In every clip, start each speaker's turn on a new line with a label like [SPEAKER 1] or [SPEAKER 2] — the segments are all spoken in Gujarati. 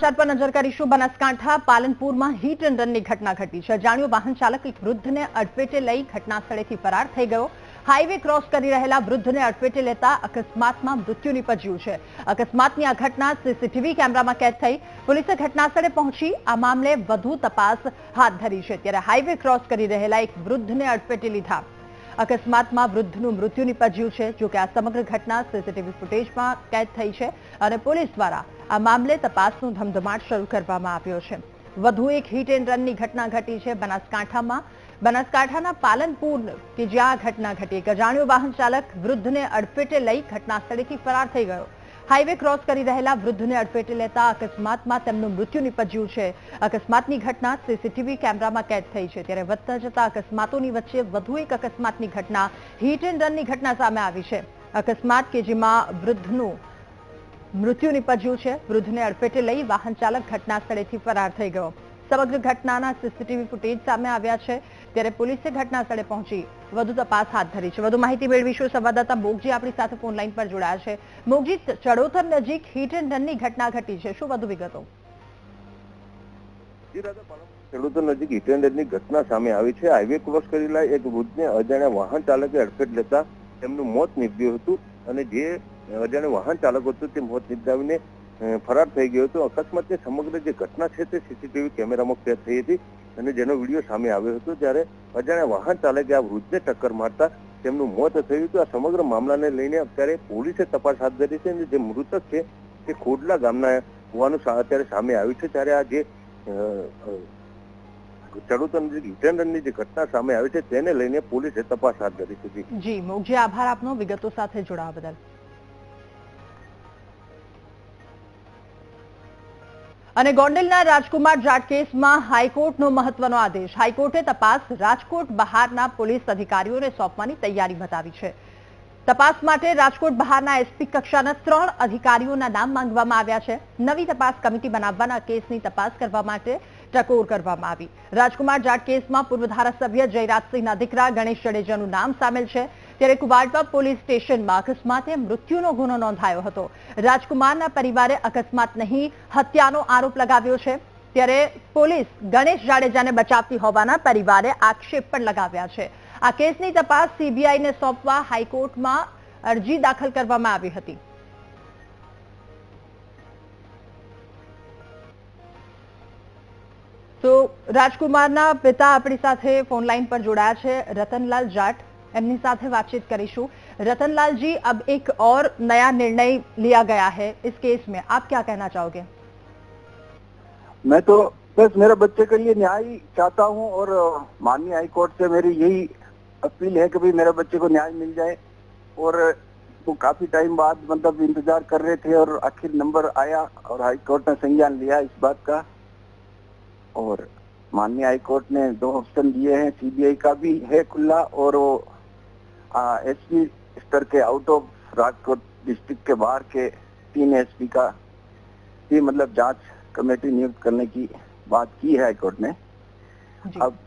[SPEAKER 1] પર નજર કરીશું. બનાસકાંઠા પાલનપુરમાં હીટ એન્ડ રનની ઘટના ઘટી છે. અજાણ્યો વાહન ચાલક એક વૃદ્ધને અડફેટે લઈ ઘટના ફરાર થઈ ગયો. હાઈવે ક્રોસ કરી રહેલા વૃદ્ધને અડફેટે લેતા અકસ્માતમાં મૃત્યુ નિપજ્યું છે. અકસ્માતની આ ઘટના સીસીટીવી કેમેરામાં કેદ થઈ. પોલીસે ઘટનાસ્થળે પહોંચી આ મામલે વધુ તપાસ હાથ ધરી છે. ત્યારે હાઈવે ક્રોસ કરી રહેલા એક વૃદ્ધને અડફેટે લીધા. અકસ્માતમાં વૃદ્ધનું મૃત્યુ નીપજ્યું છે, જોકે આ સમગ્ર ઘટના સીસીટીવી ફૂટેજમાં કેદ થઈ છે અને પોલીસ દ્વારા આ મામલે તપાસનો ધમધમાટ શરૂ કરવામાં આવ્યો છે. વધુ એક હિટ એન્ડ રનની ઘટના ઘટી છે બનાસકાંઠામાં. બનાસકાંઠાના પાલનપુર કે જ્યાં ઘટના ઘટી એક અજાણ્યો વાહન ચાલક વૃદ્ધને અડફેટે લઈ ઘટના સ્થળેથી ફરાર થઈ ગયો. હાઈવે ક્રોસ કરી રહેલા વૃદ્ધને અડફેટે લેતા અકસ્માતમાં તેમનું મૃત્યુ નિપજ્યું છે. અકસ્માતની ઘટના સીસીટીવી કેમેરામાં કેદ થઈ છે. ત્યારે વધતા જતા અકસ્માતોની વચ્ચે વધુ એક અકસ્માતની ઘટના હિટ એન્ડ રનની ઘટના સામે આવી છે. અકસ્માત કે જેમાં વૃદ્ધનું મૃત્યુ નીપજ્યું છે. વૃદ્ધને અડફેટે લઈ વાહન ચાલક ઘટના ફરાર થઈ ગયો. સમગ્ર ઘટનાના સીસીટીવી ફૂટેજ સામે આવ્યા છે. ત્યારે પોલીસે ઘટના પહોંચી વધુ તપાસ હાથ ધરી છે. વધુ માહિતી મેળવીશું સંવાદદાતા મોગજી આપણી સાથે ફોનલાઈન પર જોડાયા છે. મોગજી, ચડોતર નજીક હીટ એન્ડ રનની ઘટના ઘટી છે. શું વધુ વિગતો?
[SPEAKER 2] ચડોતર નજીક હિટ ઘટના સામે આવી છે. હાઈવે ક્રોસ કરેલા એક વૃદ્ધને અજાણ્યા વાહન ચાલકે અડફેટ લેતા તેમનું મોત નીપજ્યું હતું અને જે અજાણ્યો વાહન ચાલક હતું તે મોત નિપજાવીને ફરાર થઈ ગયો હતો. અકસ્માતની સમગ્ર જે ઘટના છે તે સીસીટીવી કેમેરામાં કેદ થઈ હતી અને જેનો વીડિયો સામે આવ્યો હતો ત્યારે અજાણ્યા વાહન ચાલકે આ વૃદ્ધને ટક્કર મારતા તેમનું મોત થયું હતું. આ સમગ્ર મામલાને લઈને અત્યારે પોલીસે તપાસ હાથ ધરી છે અને જે મૃતક છે તે ખોડલા ગામના હોવાનું અત્યારે સામે આવ્યું છે. ત્યારે આ જે નજીક હિટેન્ડરની જે ઘટના સામે આવી છે તેને લઈને પોલીસે તપાસ હાથ ધરી છે. જી
[SPEAKER 1] મોગજી આભાર આપનો. વિગતો સાથે જોડાવા બદલ. અને ગોંડલના રાજકુમાર જાટ કેસમાં હાઈકોર્ટનો મહત્વનો આદેશ. હાઈકોર્ટે તપાસ રાજકોટ બહારના પોલીસ અધિકારીઓને સોંપવાની તૈયારી બતાવી છે. તપાસ માટે રાજકોટ બહારના એસપી કક્ષાના ત્રણ અધિકારીઓના નામ માંગવામાં આવ્યા છે. નવી તપાસ કમિટી બનાવવાના કેસની તપાસ કરવા માટે ટકોર કરવામાં આવી. રાજકુમાર જાટ કેસમાં પૂર્વ ધારાસભ્ય જયરાજસિંહના દીકરા ગણેશ જડેજાનું નામ સામેલ છે. ત્યારે કુવાડવા પોલીસ સ્ટેશનમાં અકસ્માતે મૃત્યુનો ગુનો નોંધાયો હતો. રાજકુમારના પરિવારે અકસ્માત નહીં, હત્યાનો આરોપ લગાવ્યો છે. ત્યારે પોલીસ ગણેશ જાડેજાને બચાવતી હોવાના પરિવારે આક્ષેપ પણ લગાવ્યા છે. આ કેસની તપાસ સીબીઆઈને સોંપવા હાઈકોર્ટમાં અરજી દાખલ કરવામાં આવી હતી. તો રાજકુમારના પિતા આપણી સાથે ફોન લાઈન પર જોડાયા છે. રતનલાલ જાટ साथ बातचीत करीशू रतनलाल जी, अब एक और नया निर्णय लिया गया है इस केस में। आप क्या कहना चाहोगे?
[SPEAKER 3] मैं तो बस मेरे बच्चे के लिए न्याय चाहता हूँ और माननीय हाई कोर्ट से मेरी यही अपील है कि भाई मेरे बच्चे को न्याय मिल जाए। और, वो काफ़ी टाइम बाद मतलब इंतज़ार कर रहे थे और आखिर नंबर आया और हाई कोर्ट ने संज्ञान लिया इस बात का। और माननीय हाई कोर्ट ने दो ऑप्शन दिए हैं, सीबीआई का भी है खुला और वो एसपी स्तर के आउट ऑफ़ राजकोट डिस्ट्रिक्ट के बाहर के तीन एसपी का भी मतलब जाँच कमेटी नियुक्त करने की बात की है हाईकोर्ट ने। अब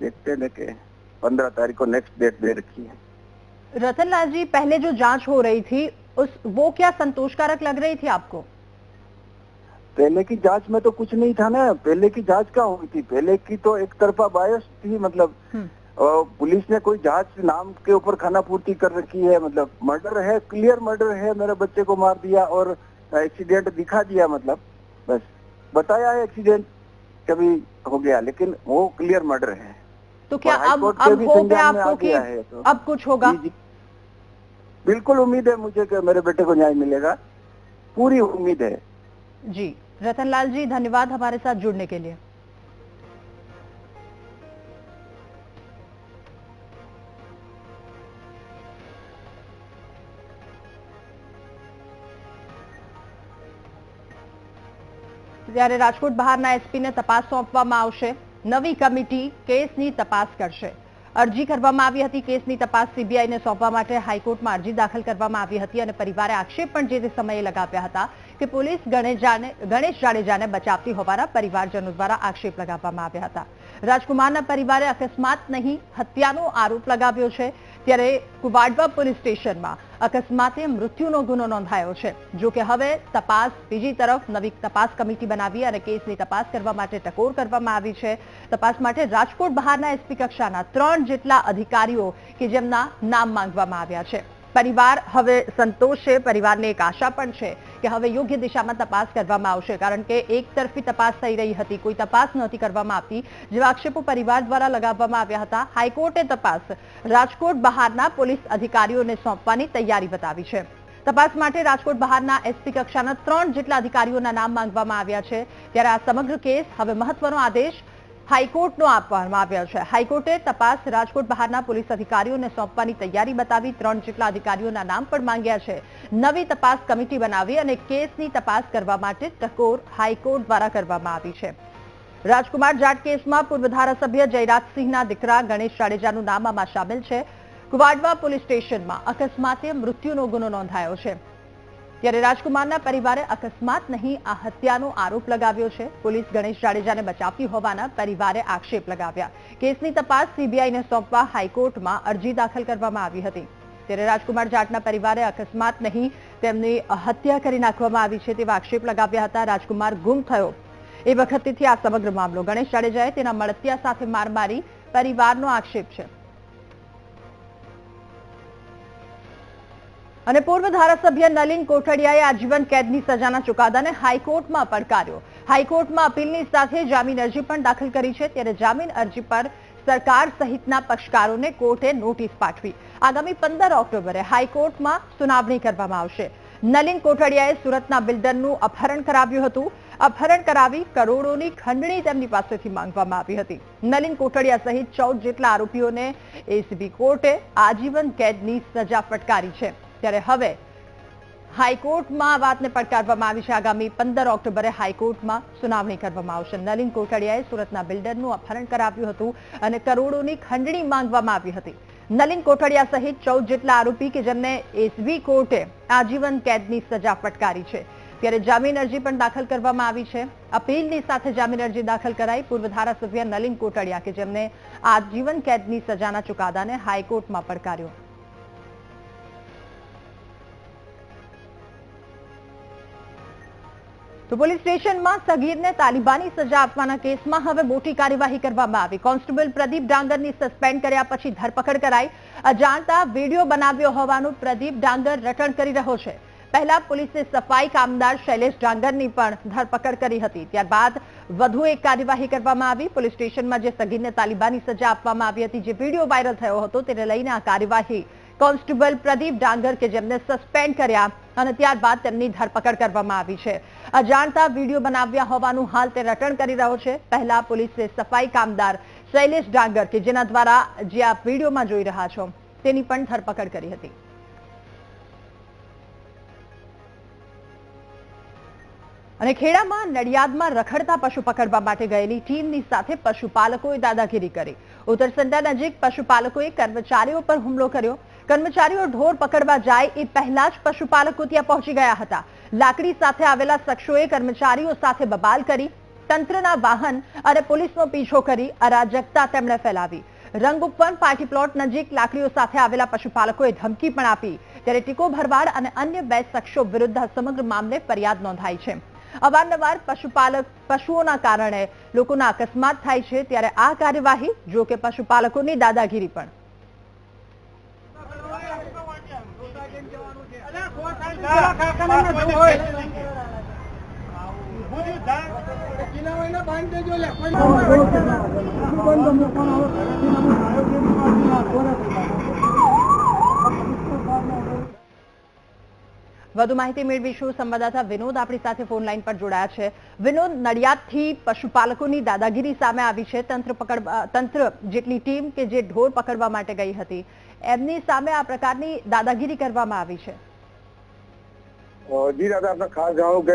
[SPEAKER 3] देखते हैं कि पंद्रह तारीख को नेक्स्ट डेट दे रखी है।
[SPEAKER 1] रतन लाल जी पहले जो जाँच हो रही थी उस वो क्या संतोषकारक लग रही थी आपको?
[SPEAKER 3] पहले की जाँच में तो कुछ नहीं था ना। पहले की जाँच क्या हुई थी? पहले की तो एक तरफा बायस थी मतलब
[SPEAKER 1] हम्म,
[SPEAKER 3] पुलिस ने कोई जाँच नाम के ऊपर खाना पूर्ति कर रखी है? मतलब मर्डर है? क्लियर मर्डर है? मेरे बच्चे को मार दिया और एक्सीडेंट दिखा दिया मतलब? बस बताया है एक्सीडेंट कभी हो गया लेकिन वो क्लियर मर्डर है।
[SPEAKER 1] तो क्या अब अब है
[SPEAKER 3] आ
[SPEAKER 1] आपको कि
[SPEAKER 3] गया है तो
[SPEAKER 1] अब कुछ होगा?
[SPEAKER 3] जी, जी। बिल्कुल उम्मीद है मुझे कि मेरे बेटे को न्याय मिलेगा। पूरी उम्मीद है।
[SPEAKER 1] जी। रतनलाल जी धन्यवाद हमारे साथ जुड़ने के लिए। ત્યારે રાજકોટ બહારના એસપીને તપાસ સોંપવામાં આવશે, નવી કમિટી કેસની તપાસ કરશે. અરજી કરવામાં આવી હતી, કેસની તપાસ સીબીઆઈને સોંપવા માટે હાઈકોર્ટમાં અરજી દાખલ કરવામાં આવી હતી અને પરિવારે આક્ષેપ પણ જે તે સમયે લગાવ્યા હતા કે પોલીસ ગણેશ જાડેજાને બચાવતી હોવાના પરિવારજનો દ્વારા આક્ષેપ લગાવવામાં આવ્યા હતા. રાજકુમારના પરિવારે અકસ્માત નહીં, હત્યાનો આરોપ લગાવ્યો છે. ત્યારે કુવાડવા પોલીસ સ્ટેશનમાં અકસ્માતે મૃત્યુનો ગુનો નોંધાયો છે. જો કે હવે તપાસ બીજી તરફ નવી તપાસ કમિટી બનાવી અને કેસની તપાસ કરવા માટે ટકોર કરવામાં આવી છે. તપાસ માટે રાજકોટ બહારના એસપી કક્ષાના ત્રણ જેટલા અધિકારીઓ કે જેમના નામ માંગવામાં આવ્યા છે. પરિવાર હવે સંતોષ, પરિવારને એક આશા પણ છે કે હવે યોગ્ય દિશામાં તપાસ કરવામાં આવશે, કારણ કે એક તરફી તપાસ થઈ રહી હતી, કોઈ તપાસ નહોતી કરવામાં આવતી, જેવા આક્ષેપો પરિવાર દ્વારા લગાવવામાં આવ્યા હતા. હાઈકોર્ટે તપાસ રાજકોટ બહારના પોલીસ અધિકારીઓને સોંપવાની તૈયારી બતાવી છે. તપાસ માટે રાજકોટ બહારના એસપી કક્ષાના ત્રણ જેટલા અધિકારીઓના નામ માંગવામાં આવ્યા છે. ત્યારે આ સમગ્ર કેસ હવે મહત્વનો આદેશ હાઈકોર્ટનો આપવામાં આવ્યો છે. હાઈકોર્ટે તપાસ રાજકોટ બહારના પોલીસ અધિકારીઓને સોંપવાની તૈયારી બતાવી ત્રણ જેટલા અધિકારીઓના નામ પણ માંગ્યા છે. નવી તપાસ કમિટી બનાવી અને કેસની તપાસ કરવા માટે ટકોર હાઈકોર્ટ દ્વારા કરવામાં આવી છે. રાજકુમાર જાટ કેસમાં પૂર્વ ધારાસભ્ય જયરાજસિંહના દીકરા ગણેશ જાડેજાનું નામ આમાં સામેલ છે. કુવાડવા પોલીસ સ્ટેશનમાં અકસ્માતે મૃત્યુનો ગુનો નોંધાયો છે. ત્યારે રાજકુમારના પરિવારે અકસ્માત નહીં, આ હત્યાનો આરોપ લગાવ્યો છે. પોલીસ ગણેશ જાડેજાને બચાવતી હોવાના પરિવારે આક્ષેપ લગાવ્યા. કેસની તપાસ સીબીઆઈને સોંપવા હાઈકોર્ટમાં અરજી દાખલ કરવામાં આવી હતી. ત્યારે રાજકુમાર જાટના પરિવારે અકસ્માત નહીં, તેમની હત્યા કરી નાખવામાં આવી છે તેવા આક્ષેપ લગાવ્યા હતા. રાજકુમાર ગુમ થયો. એ વખતથી આ સમગ્ર મામલો. ગણેશ જાડેજાએ તેના મળતિયા સાથે માર મારી પરિવારનો આક્ષેપ છે. અને પૂર્વ ધારાસભ્ય નલિન કોઠડિયાએ આજીવન કેદની સજાના ચુકાદાને હાઈકોર્ટમાં પડકાર્યો. હાઈકોર્ટમાં અપીલની સાથે જામીન અરજી પણ દાખલ કરી છે. ત્યારે જામીન અરજી પર સરકાર સહિતના પક્ષકારોને કોર્ટે નોટિસ પાઠવી. આગામી પંદર ઓક્ટોબરે હાઈકોર્ટમાં સુનાવણી કરવામાં આવશે. નલિન કોઠડિયાએ સુરતના બિલ્ડરનું અપહરણ કરાવ્યું હતું. અપહરણ કરાવી કરોડોની ખંડણી તેમની પાસેથી માંગવામાં આવી હતી. નલિન કોઠડિયા સહિત ચૌદ જેટલા આરોપીઓને એસીબી કોર્ટે આજીવન કેદની સજા ફટકારી છે. ત્યારે હવે હાઈકોર્ટમાં વાતને પડકારવામાં આવી છે. આગામી પંદર ઓક્ટોબરે હાઈકોર્ટમાં સુનાવણી કરવામાં આવશે. નલિન કોટડિયાએ સુરતના બિલ્ડરનું અપહરણ કરાવ્યું હતું અને કરોડોની ખંડણી માંગવામાં આવી હતી. નલિન કોટડિયા સહિત ચૌદ જેટલા આરોપી કે જેમને એસવી કોર્ટે આજીવન કેદની સજા ફટકારી છે. ત્યારે જામીન અરજી પણ દાખલ કરવામાં આવી છે. અપીલની સાથે જામીન અરજી દાખલ કરાઈ પૂર્વ ધારાસભ્ય નલિન કોટડિયા કે જેમને આજીવન કેદની સજાના ચુકાદાને હાઈકોર્ટમાં પડકાર્યો. તો પોલીસ સ્ટેશનમાં સગીરને તાલિબાની સજા આપવાના કેસમાં હવે મોટી કાર્યવાહી કરવામાં આવી. કોન્સ્ટેબલ પ્રદીપ ડાંગરની સસ્પેન્ડ કર્યા પછી ધરપકડ કરાઈ. અજાણતા વીડિયો બનાવ્યો હોવાનું પ્રદીપ ડાંગર રટણ કરી રહ્યો છે. પહેલા પોલીસે સફાઈ કામદાર શૈલેષ ડાંગરની પણ ધરપકડ કરી હતી. ત્યારબાદ વધુ એક કાર્યવાહી કરવામાં આવી. પોલીસ સ્ટેશનમાં જે સગીરને તાલિબાની સજા આપવામાં આવી હતી, જે વીડિયો વાયરલ થયો હતો, તેને લઈને આ કાર્યવાહી કોન્સ્ટેબલ પ્રદીપ ડાંગર કે જેમને સસ્પેન્ડ કર્યા અને ત્યારબાદ તેમની ધરપકડ કરવામાં આવી છે. અજાણતા વીડિયો બનાવ્યા હોવાનું હાલ તે રટણ કરી રહ્યો છે. પહેલા પોલીસે સફાઈ કામદાર શૈલેષ ડાંગર કે જેના દ્વારા જે આ વિડીયોમાં જોઈ રહ્યા છો, તેની પણ ધરપકડ કરી હતી. અને ખેડામાં નડિયાદમાં રખડતા પશુ પકડવા માટે ગયેલી ટીમની સાથે પશુપાલકોએ દાદાગીરી કરી. ઉત્તરસંડા નજીક પશુપાલકોએ કર્મચારીઓ પર હુમલો કર્યો. કર્મચારીઓ ઢોર પકડવા જાય એ પહેલા જ પશુપાલકો ત્યાં પહોંચી ગયા હતા. લાકડી સાથે આવેલા શખ્સોએ કર્મચારીઓ સાથે બબાલ કરી, તંત્રના વાહન અને પોલીસનો પીછો કરી અરાજકતા તેમણે ફેલાવી. રંગુપવન પાર્ટી પ્લોટ નજીક લાકડીઓ સાથે આવેલા પશુપાલકોએ ધમકી પણ આપી. ત્યારે ટીકો ભરવાડ અને અન્ય બે શખ્સો વિરુદ્ધ સમગ્ર મામલે ફરિયાદ નોંધાઈ છે. અવારનવાર પશુપાલક, પશુઓના કારણે લોકોના અકસ્માત થાય છે, ત્યારે આ કાર્યવાહી, જો કે પશુપાલકોની દાદાગીરી પણ. વધુ માહિતી મેળવીશું. સંવાદદાતા વિનોદ આપણી સાથે ફોન લાઈન પર જોડાયા છે. વિનોદ, નડિયાદથી પશુપાલકોની દાદાગીરી સામે આવી છે. તંત્ર પકડ તંત્ર જેટલી ટીમ કે જે ઢોર પકડવા માટે ગઈ હતી, એમની સામે આ પ્રકારની દાદાગીરી કરવામાં આવી છે.
[SPEAKER 3] જી દાદા આપણે ખાસ જાણો કે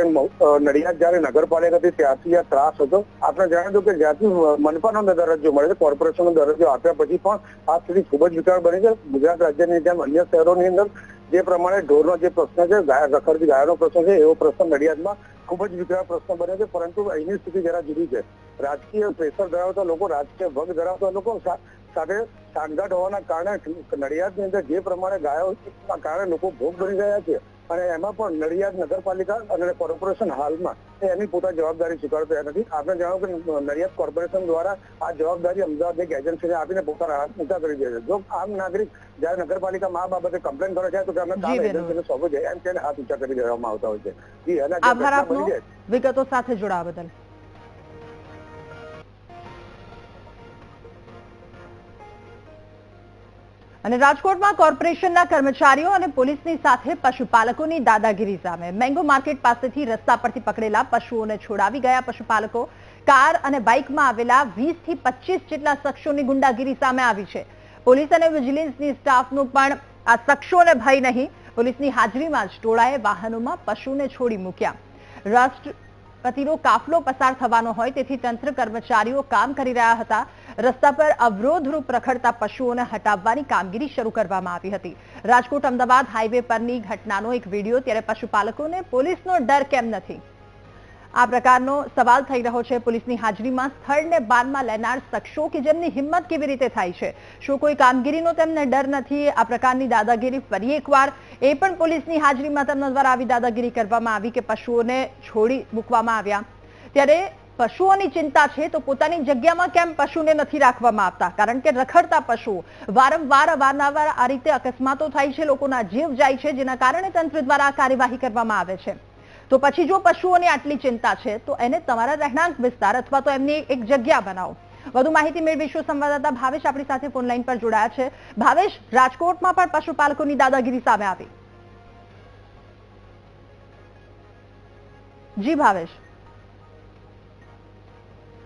[SPEAKER 3] નડિયાદ જયારે નગરપાલિકા હતી આ ત્રાસ હતો આપણે જણાવ્યું કે જ્યાંથી મનપાનો દરજ્જો મળે છે, કોર્પોરેશનનો દરજ્જો આપ્યા પછી પણ આ સ્થિતિ ખૂબ જ વિકરાળ બની છે. ગુજરાત રાજ્યની જેમ અન્ય શહેરોની અંદર જે પ્રમાણે ઢોરનો જે પ્રશ્ન છે રખડતી ગાયોનો પ્રશ્ન છે, એવો પ્રશ્ન નડિયાદમાં ખૂબ જ વિકરાળ પ્રશ્ન બને છે. પરંતુ અહીંની સ્થિતિ જરા જુદી છે. રાજકીય પ્રેશર ધરાવતા લોકો, રાજકીય ભગ ધરાવતા લોકો સાથે સાંઠગાંઠ હોવાના કારણે નડિયાદની અંદર જે પ્રમાણે ગાયો કારણે લોકો ભોગ બની રહ્યા છે. અને એમાં પણ નડિયાદ નગરપાલિકા અને કોર્પોરેશન હાલમાં એની પોતાની જવાબદારી સ્વીકારતો નથી. આપણે જણાવો કે નડિયાદ કોર્પોરેશન દ્વારા આ જવાબદારી અમદાવાદ એક એજન્સીને આપીને પોતાના હાથ ઊંચા કરી દે છે. જો આમ નાગરિક જયારે નગરપાલિકામાં આ બાબતે કમ્પ્લેન કરે છે તો અમે કામ એજન્સીને સોંપો છે. એમ તેને હાથ ઊંચા કરી દેવામાં આવતા હોય
[SPEAKER 1] આભાર આપનો.
[SPEAKER 3] છે,
[SPEAKER 1] વિગતો સાથે જોડાવા બદલ. અને રાજકોટમાં કોર્પોરેશનના કર્મચારીઓ અને પોલીસની સાથે પશુપાલકોની દાદાગીરી સામે. મેંગો માર્કેટ પાસેથી રસ્તા પરથી પકડેલા પશુઓને છોડાવી ગયા પશુપાલકો. કાર અને બાઇકમાં આવેલા વીસથી પચીસ જેટલા શખ્સોની ગુંડાગીરી સામે આવી છે. પોલીસ અને વિજિલન્સની સ્ટાફનું પણ આ શખ્સોને ભય નહીં. પોલીસની હાજરીમાં જ ટોળાએ વાહનોમાં પશુને છોડી મૂક્યા. રાષ્ટ્રપતિનો કાફલો પસાર થવાનો હોય તેથી તંત્ર કર્મચારીઓ કામ કરી રહ્યા હતા. રસ્તા પર અવરોધરૂપ રખડતા પશુઓને હટાવવાની કામગીરી શરૂ કરવામાં આવી હતી. રાજકોટ અમદાવાદ હાઈવે પરની ઘટનાનો એક વીડિયો ત્યારે પશુપાલકોને પોલીસનો ડર કેમ નથી? આ પ્રકારનો સવાલ થઈ રહ્યો છે પોલીસની હાજરીમાં. સ્થળને બાનમાં લેનાર શખ્સો કે જેમની હિંમત કેવી રીતે થાય છે? શું કોઈ કામગીરીનો તેમને ડર નથી? આ પ્રકારની દાદાગીરી ફરી એકવાર. એ પણ પોલીસની હાજરીમાં તેમના દ્વારા આવી દાદાગીરી કરવામાં આવી કે પશુઓને છોડી મૂકવામાં આવ્યા. ત્યારે પશુઓની ચિંતા છે તો પોતાની જગ્યામાં કેમ પશુને નથી રાખવામાં આવતા? કારણ કે રખડતા પશુ વારંવાર અવારનવાર આ રીતે અકસ્માતો થાય છે, લોકોના જીવ જાય છે, જેના કારણે તંત્ર દ્વારા કાર્યવાહી કરવામાં આવે છે. તો પછી જો પશુઓની આટલી ચિંતા છે, તો એને તમારા રહેણાંક વિસ્તાર અથવા તો એમની એક જગ્યા બનાવો. વધુ માહિતી મેળવીશું સંવાદદાતા ભાવેશ આપણી સાથે ફોન પર જોડાયા છે. ભાવેશ, રાજકોટમાં પણ પશુપાલકોની દાદાગીરી સામે આવી. જી, ભાવેશ.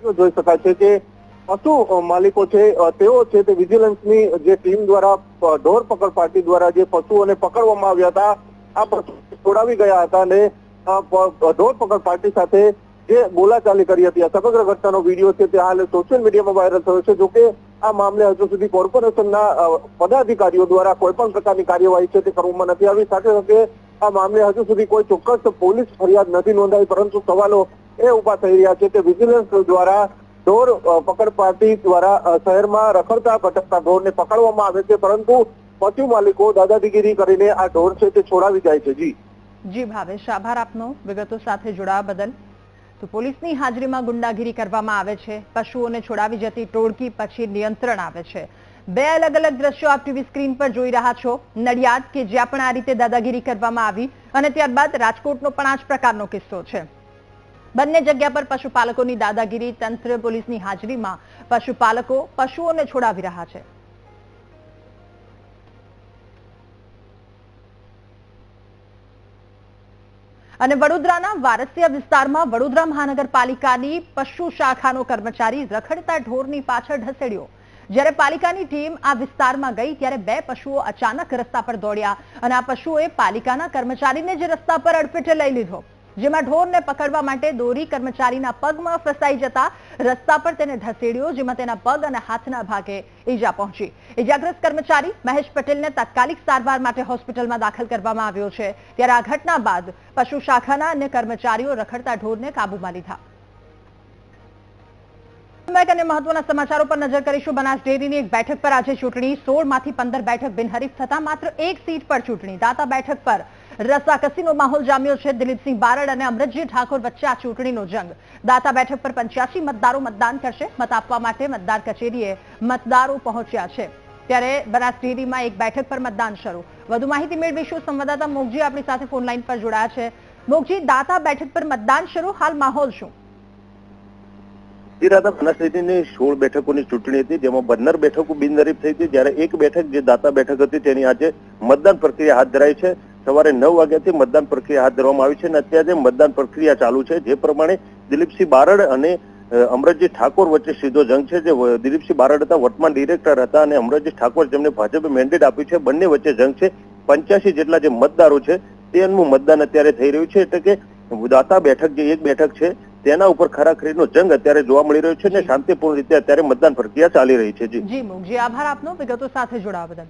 [SPEAKER 4] જોઈ શકાય છે કે પશુ માલિકો છે તેઓ છે તે વિજિલન્સની જે ટીમ દ્વારા ઢોર પકડ પાર્ટી દ્વારા જે પશુઓને પકડવામાં આવ્યા હતા, આ પશુ છોડાવી ગયા હતા અને ઢોર પાર્ટી સાથે જે બોલાચાલી કરી હતી, આ સમગ્ર ઘટનાનો વીડિયો છે તે હાલ સોશિયલ મીડિયામાં વાયરલ થયો છે. જોકે આ મામલે હજુ સુધી કોર્પોરેશનના પદાધિકારીઓ દ્વારા કોઈ પણ પ્રકારની કાર્યવાહી છે તે કરવામાં નથી આવી. સાથે સાથે આ મામલે હજુ સુધી કોઈ ચોક્કસ પોલીસ ફરિયાદ નથી નોંધાઈ, પરંતુ સવાલો એ ઊભા થઈ રહ્યા છે કે વિજિલન્સ દ્વારા ઢોર પકડ પાર્ટી દ્વારા શહેરમાં રખડતા ભટકતા ઢોરને પકડવામાં આવે છે, પરંતુ પશુ માલિકો દાદાગીરી કરીને આ ઢોર છે તે છોડાવી જાય છે. જી.
[SPEAKER 1] જી ભાવેશ આભાર આપનો. વિગતો સાથે જોડાવા બદલ. તો પોલીસની હાજરીમાં ગુંડાગીરી કરવામાં આવે છે. પશુઓને છોડાવી જતી ટોળકી પછી નિયંત્રણ આવે છે. બે અલગ અલગ દ્રશ્યો આપ ટીવી સ્ક્રીન પર જોઈ રહ્યા છો. નડિયાદ કે જ્યાં પણ આ રીતે દાદાગીરી કરવામાં આવી અને ત્યારબાદ રાજકોટનો પણ આ જ પ્રકારનો કિસ્સો છે. બંને જગ્યા પર પશુપાલકોની દાદાગીરી તંત્ર પોલીસની હાજરીમાં પશુપાલકો પશુઓને છોડાવી રહ્યા છે. અને વડોદરાના વારસિયા વિસ્તારમાં વડોદરા મહાનગરપાલિકાની પશુ શાખાનો કર્મચારી રખડતા ઢોરની પાછળ ઢસેડ્યો જ્યારે પાલિકાની ટીમ આ વિસ્તારમાં ગઈ ત્યારે બે પશુઓ અચાનક રસ્તા પર દોડ્યા અને આ પશુઓએ પાલિકાના કર્મચારીને જ રસ્તા પર અડફેટે લઈ લીધો. જેમાં ઢોરને પકડવા માટે દોરી કર્મચારીના પગમાં ફસાઈ જતા રસ્તા પર તેને ધસેડ્યો, જેમાં તેના પગ અને હાથના ભાગે ઈજા પહોંચી. ઈજાગ્રસ્ત કર્મચારી મહેશ પટેલને તાત્કાલિક સારવાર માટે હોસ્પિટલમાં દાખલ કરવામાં આવ્યો છે. ત્યારે આ ઘટના બાદ પશુ શાખાના અન્ય કર્મચારીઓ રખડતા ઢોરને કાબૂમાં લીધા. અને મહત્વના સમાચારો પર નજર કરીશું. બનાસ ડેરીની એક બેઠક પર આજે ચૂંટણી સોળમાંથી પંદર બેઠક બિનહરીફ થતા માત્ર એક સીટ પર ચૂંટણી. દાતા બેઠક પર રસાકસીનો માહોલ જામ્યો છે. દિલીપસિંહ બારડ અને અમૃતજી ઠાકોર વચ્ચે આ ચૂંટણીનો જંગ. દાતા બેઠક પર પંચ્યાસી મતદારો મતદાન કરશે. મત આપવા માટે મતદાર કચેરીએ મતદારો પહોંચ્યા છે. ત્યારે બનાસ ડેરીમાં એક બેઠક પર મતદાન શરૂ. વધુ માહિતી મેળવીશું. સંવાદદાતા મોગજી આપણી સાથે ફોન લાઈન પર જોડાયા છે. મોગજી, દાતા બેઠક પર મતદાન શરૂ. હાલ માહોલ શું?
[SPEAKER 2] બનાસડેરીની સોળ બેઠકોની ચૂંટણી હતી, જેમાં બંદર બેઠકો બિનહરીફ થઈ હતી. જ્યારે એક બેઠક જે દાતા બેઠક હતી, તેની આજે મતદાન પ્રક્રિયા હાથ ધરાઈ છે. સવારે નવ વાગ્યાથી મતદાન પ્રક્રિયા હાથ ધરવામાં આવી છે અને અત્યારે મતદાન પ્રક્રિયા ચાલુ છે. જે પ્રમાણે દિલીપસિંહ બારડ અને અમરજી ઠાકોર વચ્ચે સીધો જંગ છે. જે દિલીપસિંહ બારડ હતા વર્તમાન ડિરેક્ટર હતા અને અમરજી ઠાકોર જેમને ભાજપે મેન્ડેટ આપ્યું છે. બંને વચ્ચે જંગ છે. પંચ્યાસી જેટલા જે મતદારો છે તેનું મતદાન અત્યારે થઈ રહ્યું છે. એટલે કે દાતા બેઠક જે એક બેઠક છે તેના ઉપર ખરાખરીનો જંગ અત્યારે જોવા મળી રહ્યો છે અને શાંતિપૂર્ણ રીતે અત્યારે મતદાન પ્રક્રિયા ચાલી રહી છે. જી.
[SPEAKER 1] જી આભાર આપનો. વિગતો સાથે જોડાવા બદલ.